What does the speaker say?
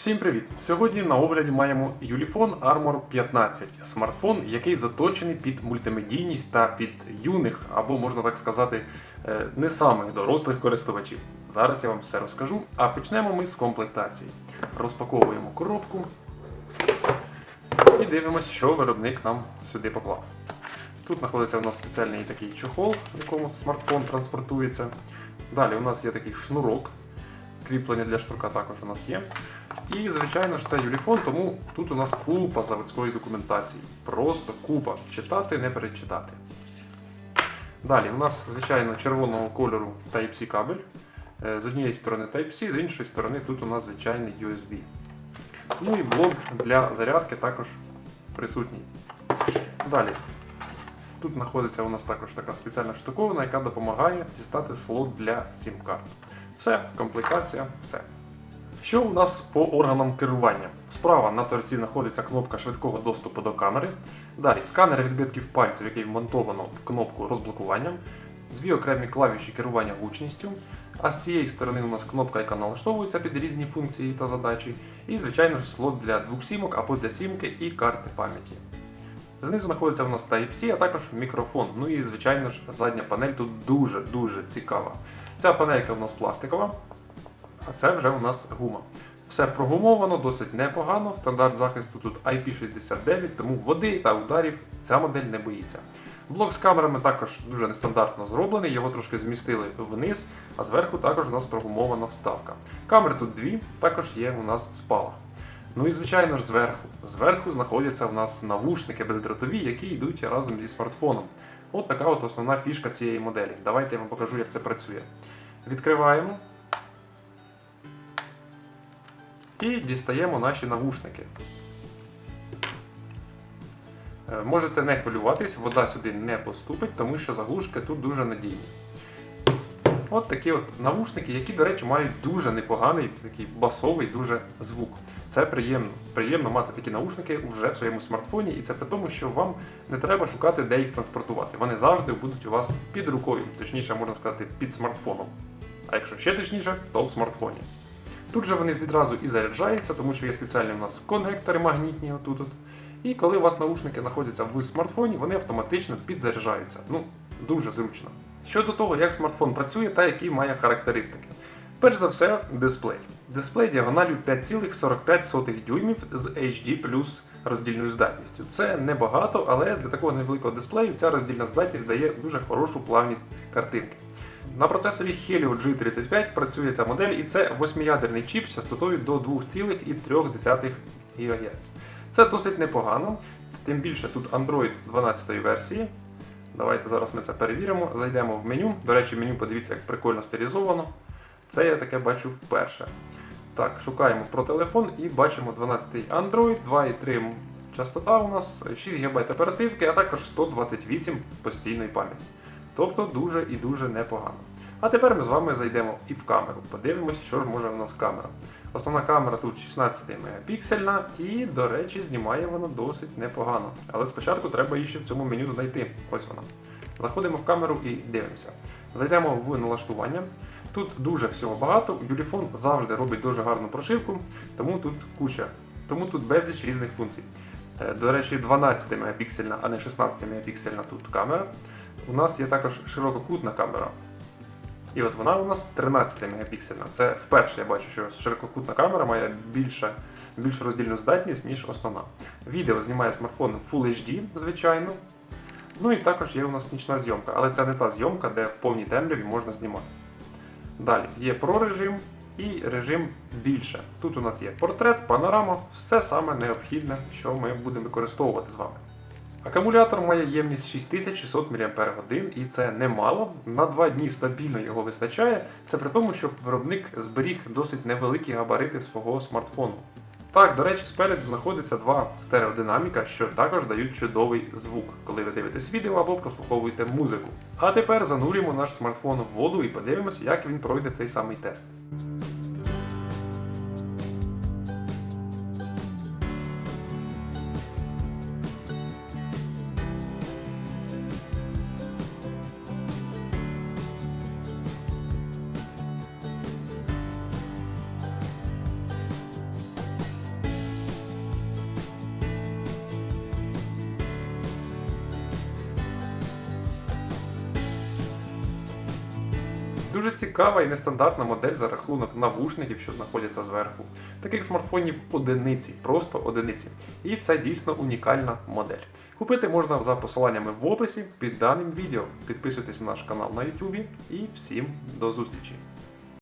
Всім привіт! Сьогодні на огляді маємо Ulefone Armor 15, смартфон, який заточений під мультимедійність та під юних, або можна так сказати, е, не самих дорослих користувачів. Зараз я вам все розкажу, а почнемо ми з комплектації. Розпаковуємо коробку і дивимося, що виробник нам сюди поклав. Тут знаходиться у нас спеціальний такий чохол, в якому смартфон транспортується. Далі у нас є такий шнурок, кріплення для шнурка також у нас є. І, звичайно ж, це юліфон, тому тут у нас купа заводської документації. Просто купа. Читати, не перечитати. Далі у нас, звичайно, червоного кольору Type-C кабель. Е, З однієї сторони Type-C, з іншої сторони тут у нас звичайний USB. Ну і блок для зарядки також присутній. Далі. Тут знаходиться у нас також така спеціальна штуковина, яка допомагає дістати слот для SIM-карт. Все, комплектація, все. Що у нас по органам керування? Справа на торці знаходиться кнопка швидкого доступу до камери. Далі сканер відбитків пальців, який вмонтовано в кнопку розблокування, дві окремі клавіші керування гучністю. А з цієї сторони у нас кнопка, яка налаштовується під різні функції та задачі. І, звичайно ж, слот для двох сімок або для сімки і карти пам'яті. Знизу знаходиться у нас Type-C, а також мікрофон. Ну і, звичайно ж, задня панель тут дуже-дуже цікава. Ця панелька у нас пластикова, а це вже у нас гума. Все прогумовано, досить непогано. Стандарт захисту тут IP69, тому води та ударів ця модель не боїться. Блок з камерами також дуже нестандартно зроблений, його трошки змістили вниз, а зверху також у нас прогумована вставка. Камери тут дві, також є у нас спалах. Ну і звичайно ж зверху. Зверху знаходяться у нас навушники бездротові, які йдуть разом зі смартфоном. От така от основна фішка цієї моделі. Давайте я вам покажу, як це працює. Відкриваємо. І дістаємо наші навушники. Е, Можете не хвилюватись, вода сюди не поступить, тому що заглушки тут дуже надійні. От такі от навушники, які, до речі, мають дуже непоганий, такий басовий дуже звук. Це приємно. Приємно мати такі наушники вже в своєму смартфоні, і це при тому, що вам не треба шукати, де їх транспортувати. Вони завжди будуть у вас під рукою, точніше, можна сказати, під смартфоном. А якщо ще точніше, то в смартфоні. Тут же вони відразу і заряджаються, тому що є спеціальні у нас конектори магнітні отут. -от. І коли у вас наушники знаходяться в смартфоні, вони автоматично підзаряджаються. Ну, дуже зручно. Щодо того, як смартфон працює та які має характеристики. Перш за все, дисплей. Дисплей діагоналю 5,45 дюймів з HD плюс роздільною здатністю. Це небагато, але для такого невеликого дисплею ця роздільна здатність дає дуже хорошу плавність картинки. На процесорі Helio G35 працює ця модель, і це 8-ядерний чіп з частотою до 2,3 ГГц. Це досить непогано, тим більше тут Android 12 версії. Давайте зараз ми це перевіримо. Зайдемо в меню. До речі, меню подивіться, як прикольно стилізовано. Це я таке бачу вперше. Так, шукаємо про телефон і бачимо 12 Android, 2,3 частота у нас, 6 ГБ оперативки, а також 128 постійної пам'яті. Тобто дуже і дуже непогано. А тепер ми з вами зайдемо і в камеру. Подивимось, що ж може у нас камера. Основна камера тут 16 мегапіксельна і, до речі, знімає вона досить непогано. Але спочатку треба її ще в цьому меню знайти. Ось вона. Заходимо в камеру і дивимося. Зайдемо в налаштування. Тут дуже всього багато. Юліфон завжди робить дуже гарну прошивку, тому тут куча. Тому тут безліч різних функцій. Е, До речі, 12 мегапіксельна, а не 16 мегапіксельна тут камера. У нас є також ширококутна камера. І от вона у нас 13 мегапіксельна. Це вперше я бачу, що ширококутна камера має більше, більшу роздільну здатність, ніж основна. Відео знімає смартфон Full HD, звичайно. Ну і також є у нас нічна зйомка, але це не та зйомка, де в повній темряві можна знімати. Далі є Pro режим і режим більше. Тут у нас є портрет, панорама, все саме необхідне, що ми будемо використовувати з вами. Акумулятор має ємність 6600 мАч і це немало. На 2 дні стабільно його вистачає. Це при тому, що виробник зберіг досить невеликі габарити свого смартфону. Так, до речі, спереду знаходиться два стереодинаміка, що також дають чудовий звук, коли ви дивитесь відео або прослуховуєте музику. А тепер занурюємо наш смартфон в воду і подивимося, як він пройде цей самий тест. Дуже цікава і нестандартна модель за рахунок навушників, що знаходяться зверху. Таких смартфонів одиниці, просто одиниці. І це дійсно унікальна модель. Купити можна за посиланнями в описі під даним відео. Підписуйтесь на наш канал на YouTube і всім до зустрічі!